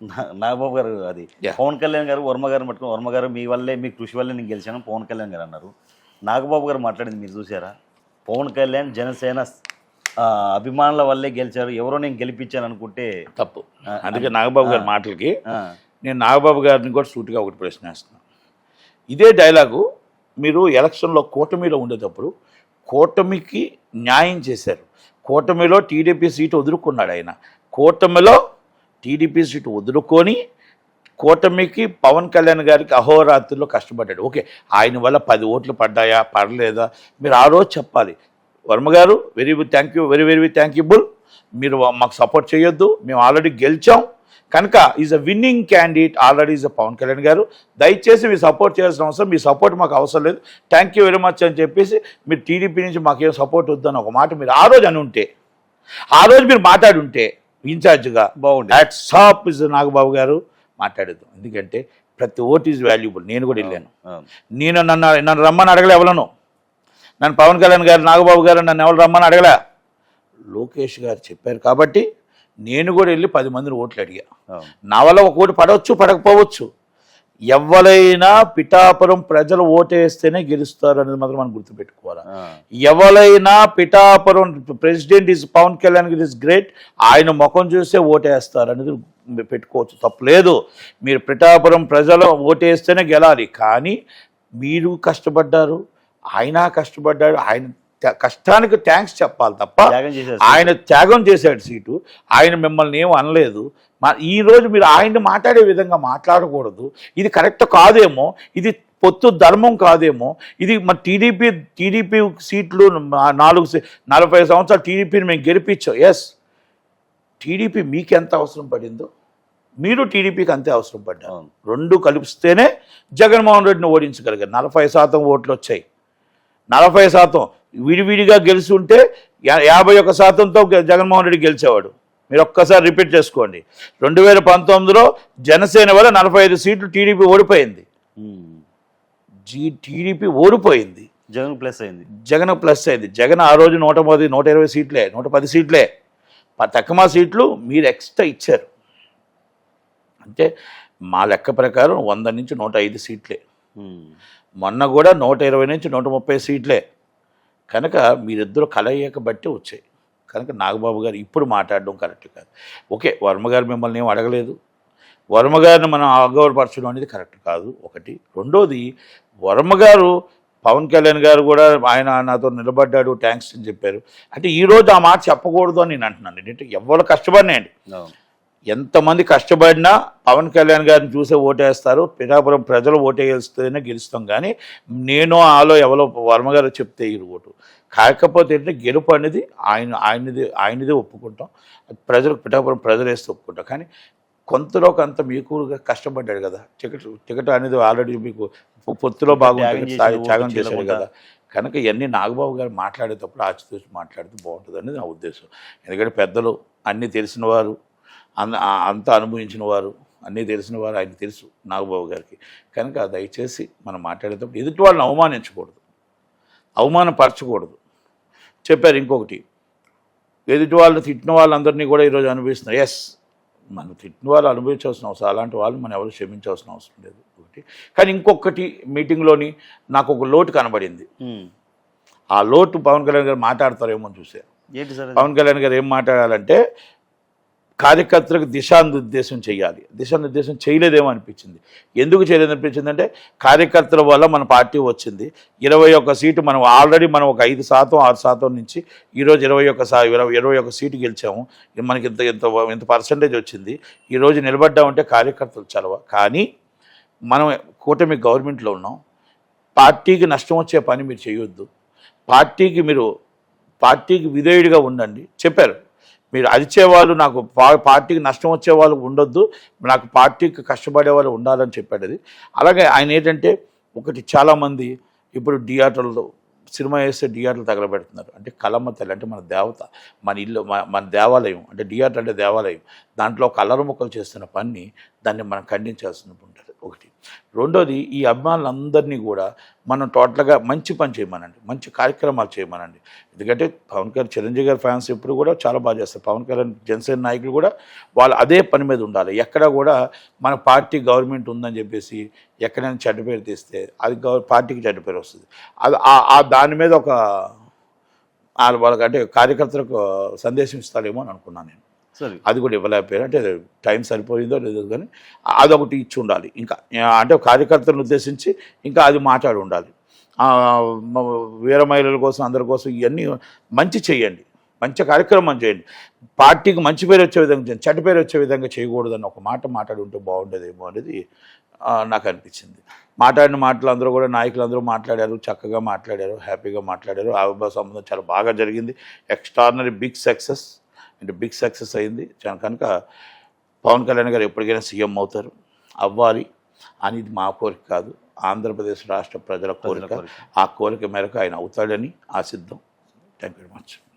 నా- నాగబాబు గారు అది. పవన్ కళ్యాణ్ గారు వర్మ గారిని పట్టుకుని వర్మ గారు మీ వల్లే మీ కృషి వల్లే నేను గెలిచాను పవన్ కళ్యాణ్ గారు అన్నారు. నాగబాబు గారు మాట్లాడింది మీరు చూసారా పవన్ కళ్యాణ్ జనసేన అభిమానుల వల్లే గెలిచారు ఎవరో నేను గెలిపించాను అనుకుంటే తప్పు. అందుకే నాగబాబు గారి మాటలకి నేను నాగబాబు గారిని కూడా సూటిగా ఒకటి ప్రశ్న వేస్తున్నాను ఇదే డైలాగు మీరు ఎలక్షన్లో కూటమిలో ఉండేటప్పుడు కూటమికి న్యాయం చేశారు. కూటమిలో టీడీపీ సీటు వదులుకున్నాడు ఆయన. కూటమిలో టీడీపీ సీటు వదులుకొని కూటమికి పవన్ కళ్యాణ్ గారికి అహోరాత్రిలో కష్టపడ్డాడు. ఓకే ఆయన వల్ల పది ఓట్లు పడ్డాయా పడలేదా? మీరు ఆ రోజు చెప్పాలి. Varma garu very thank you very very థ్యాంక్యూబుల్. మీరు మాకు సపోర్ట్ చేయొద్దు. మేము ఆల్రెడీ గెలిచాం. కనుక is a winning candidate already is a Pawan Kalyan garu. దయచేసి మీరు సపోర్ట్ చేయాల్సిన అవసరం మీ సపోర్ట్ మాకు అవసరం లేదు. థ్యాంక్ యూ వెరీ మచ్ అని చెప్పేసి మీరు టీడీపీ నుంచి మాకేం సపోర్ట్ వద్దని ఒక మాట మీరు ఆ రోజు అని ఉంటే ఆ రోజు మీరు మాట్లాడుంటే ఇన్ఛార్జ్గా బాగుంది అట్ సాప్ ఇస్ నాగబాబు గారు మాట్లాడేది ఎందుకంటే ప్రతి ఓట్ ఈజ్ వాల్యుబుల్ నేను కూడా వెళ్ళాను. నేను నన్ను నన్ను రమ్మని అడగలే ఎవలను నన్ను పవన్ కళ్యాణ్ గారు నాగబాబు గారు నన్ను ఎవరు రమ్మని అడగలే? లోకేష్ గారు చెప్పారు కాబట్టి నేను కూడా వెళ్ళి పది మందిని ఓట్లు అడిగా. నా వల్ల ఒక ఓటు పడవచ్చు పడకపోవచ్చు. ఎవరైనా పిఠాపురం ప్రజలు ఓటేస్తేనే గెలుస్తారు అనేది మాత్రం మనం గుర్తుపెట్టుకోవాలి. ఎవరైనా Pithapuram president is Pawan Kalyan is great ఆయన ముఖం చూసే ఓటేస్తారు అనేది పెట్టుకోవచ్చు. తప్పలేదు మీరు పిఠాపురం ప్రజలు ఓటేస్తేనే గెలాలి. కానీ మీరు కష్టపడ్డారు ఆయన కష్టపడ్డాడు ఆయన కష్టానికి థ్యాంక్స్ చెప్పాలి తప్ప ఆయన త్యాగం చేశాడు సీటు. ఆయన మిమ్మల్ని ఏం అనలేదు. మా ఈ రోజు మీరు ఆయన్ని మాట్లాడే విధంగా మాట్లాడకూడదు. ఇది కరెక్ట్ కాదేమో. ఇది పొత్తు ధర్మం కాదేమో. ఇది మన టీడీపీ టీడీపీ సీట్లు నాలుగు నలభై సంవత్సరాలు టీడీపీని మేము గెలిపించాం. ఎస్ టీడీపీ మీకు ఎంత అవసరం పడిందో మీరు టీడీపీకి అంతే అవసరం పడ్డారు. రెండు కలిపిస్తేనే జగన్మోహన్ రెడ్డిని ఓడించగలిగారు. నలభై శాతం ఓట్లు వచ్చాయి. నలభై శాతం. విడివిడిగా గెలిచి ఉంటే యాభై ఒక్క శాతంతో జగన్మోహన్ రెడ్డి గెలిచేవాడు. మీరు ఒక్కసారి రిపీట్ చేసుకోండి. రెండు వేల పంతొమ్మిదిలో జనసేన వల్ల నలభై ఐదు సీట్లు టీడీపీ ఓడిపోయింది. జీ టీడీపీ ఓడిపోయింది. జగన్ ప్లస్ అయింది. జగన్ ప్లస్ అయింది. జగన్ ఆ రోజు నూట పది నూట ఇరవై సీట్లే నూట పది సీట్లే. తక్కువ సీట్లు మీరు ఎక్స్ట్రా ఇచ్చారు. అంటే మా లెక్క ప్రకారం వంద నుంచి నూట ఐదు సీట్లే. మొన్న కూడా నూట ఇరవై నుంచి నూట ముప్పై సీట్లే. కనుక మీరిద్దరు కలయిక బట్టి వచ్చాయి. కనుక నాగబాబు గారు ఇప్పుడు మాట్లాడడం కరెక్ట్ కాదు. ఓకే వర్మ గారు మిమ్మల్ని ఏం అడగలేదు. వర్మ గారిని మనం అగౌరవపరచడం అనేది కరెక్ట్ కాదు. ఒకటి. రెండోది వర్మ గారు పవన్ కళ్యాణ్ గారు కూడా ఆయన నాతో నిలబడ్డాడు థ్యాంక్స్ అని చెప్పారు. అంటే ఈరోజు ఆ మాట చెప్పకూడదు అని నేను అంటున్నాను. ఏంటంటే ఎవరు కష్టపడినాయండి. ఎంతమంది కష్టపడినా పవన్ కళ్యాణ్ గారిని చూసే ఓటేస్తారు. పిఠాపురం ప్రజలు ఓటేస్తేనే గెలుస్తాం. కానీ నేను ఆలో ఎవరో వర్మ గారు చెప్తే ఈ ఓటు. కాకపోతే ఏంటంటే గెలుపు అనేది ఆయన ఆయనది ఆయనదే ఒప్పుకుంటాం. ప్రజలు పిఠాపురం ప్రజలు వేస్తే ఒప్పుకుంటాం. కానీ కొంతలో కొంత మీకు కష్టపడ్డాడు కదా. టికెట్ టికెట్ అనేది ఆల్రెడీ మీకు పొత్తులో బాగుంటుంది ఓటు త్యాగం చేశాడు. కదా. కనుక ఇవన్నీ నాగబాబు గారు మాట్లాడేటప్పుడు ఆచితూచి మాట్లాడితే బాగుంటుంది అనేది నా ఉద్దేశం. ఎందుకంటే పెద్దలు అన్నీ తెలిసిన వారు అంతా అనుభవించిన వారు అన్నీ తెలిసిన వారు ఆయన తెలుసు నాగబాబు గారికి. కనుక దయచేసి మనం మాట్లాడేటప్పుడు ఎదుటి వాళ్ళని అవమానించకూడదు. అవమానపరచకూడదు. చెప్పారు ఇంకొకటి. ఎదుటి వాళ్ళని తిట్టిన వాళ్ళందరినీ కూడా ఈరోజు అనుభవిస్తున్నారు. ఎస్ మనం తిట్టిన వాళ్ళు అనుభవించాల్సిన అవసరం అలాంటి వాళ్ళు మనం ఎవరు క్షమించాల్సిన అవసరం లేదు. ఒకటి. కానీ ఇంకొకటి మీటింగ్లోని నాకు ఒక లోటు కనబడింది. ఆ లోటు పవన్ కళ్యాణ్ గారు మాట్లాడతారేమో అది? పవన్ కళ్యాణ్ గారు ఏం మాట్లాడాలంటే కార్యకర్తలకు దిశానిర్దేశం చేయాలి. దిశానిర్దేశం చేయలేదేమో అనిపించింది. ఎందుకు చేయలేదు అనిపించింది అంటే కార్యకర్తల వల్ల మన పార్టీ వచ్చింది. ఇరవై ఒక్క సీటు మనం ఆల్రెడీ మనం ఒక ఐదు శాతం ఆరు శాతం నుంచి ఈరోజు ఇరవై ఒక్క ఇరవై ఇరవై ఒక్క సీటు గెలిచాము. ఇది మనకి ఇంత ఇంత ఇంత పర్సంటేజ్ వచ్చింది. ఈరోజు నిలబడ్డామంటే కార్యకర్తలు చలవ. కానీ మనం కూటమి గవర్నమెంట్లో ఉన్నాం. పార్టీకి నష్టం వచ్చే పని మీరు చేయొద్దు. పార్టీకి మీరు పార్టీకి విధేయుడిగా ఉండండి. చెప్పారు. మీరు అరిచేవాళ్ళు నాకు పా- పార్టీకి నష్టం వచ్చే వాళ్ళు ఉండొద్దు నాకు పార్టీకి కష్టపడే వాళ్ళు ఉండాలని చెప్పాడు అది అలాగే ఆయన ఏంటంటే ఒకటి చాలామంది ఇప్పుడు థియేటర్లో సినిమా వేస్తే థియేటర్లు తగలబెడుతున్నారు. అంటే కలమ్మ తల్లి అంటే మన దేవత మన ఇల్లు మన మన దేవాలయం అంటే థియేటర్ అంటే దేవాలయం. దాంట్లో కలర్ ముక్కలు చేస్తున్న పని దాన్ని మనం ఖండించాల్సిన ఉంటుంది. ఒకటి. రెండోది ఈ అభిమానులందరినీ కూడా మనం టోటల్గా మంచి పని చేయమనండి. మంచి కార్యక్రమాలు చేయమనండి. ఎందుకంటే పవన్ కళ్యాణ్ చిరంజీవి గారి ఫ్యాన్స్ ఎప్పుడు కూడా చాలా బాగా చేస్తారు. పవన్ కళ్యాణ్ జనసేన నాయకులు కూడా వాళ్ళు అదే పని మీద ఉండాలి. ఎక్కడ కూడా మన పార్టీ గవర్నమెంట్ ఉందని చెప్పేసి ఎక్కడైనా చెడ్డ పేరు తీస్తే అది గవర్ పార్టీకి చెడ్డ పేరు వస్తుంది. అది ఆ- దాని మీద ఒక వాళ్ళకంటే వాళ్ళకి అంటే కార్యకర్తలకు సందేశం ఇస్తారేమో అని అనుకున్నాను నేను. అది కూడా ఇవ్వలేకపోయారు. అంటే టైం సరిపోయిందో లేదో కానీ అదొకటి ఇచ్చి ఉండాలి. ఇంకా అంటే కార్యకర్తలను ఉద్దేశించి ఇంకా అది మాట్లాడి ఉండాలి. వీర మహిళల కోసం అందరి కోసం ఇవన్నీ మంచి చేయండి. మంచి కార్యక్రమం చేయండి. పార్టీకి మంచి పేరు వచ్చే విధంగా చేయండి. చెడ్డ పేరు వచ్చే విధంగా చేయకూడదని ఒక మాట మాట్లాడి ఉంటే బాగుండేదేమో అనేది నాకు అనిపించింది. మాట్లాడిన మాటలు అందరూ కూడా నాయకులు అందరూ మాట్లాడారు చక్కగా మాట్లాడారు హ్యాపీగా మాట్లాడారు. ఆ సంబంధం చాలా బాగా జరిగింది. ఎక్స్ట్రాడినరీ బిగ్ సక్సెస్ అంటే బిగ్ సక్సెస్ అయింది. కనుక పవన్ కళ్యాణ్ గారు ఎప్పటికైనా సీఎం అవుతారు. అవ్వాలి అనేది మా కోరిక కాదు. ఆంధ్రప్రదేశ్ రాష్ట్ర ప్రజల కోరిక. కోరిక. ఆ కోరిక మేరకు ఆయన అవుతాడని ఆశిద్దాం. Thank you very much.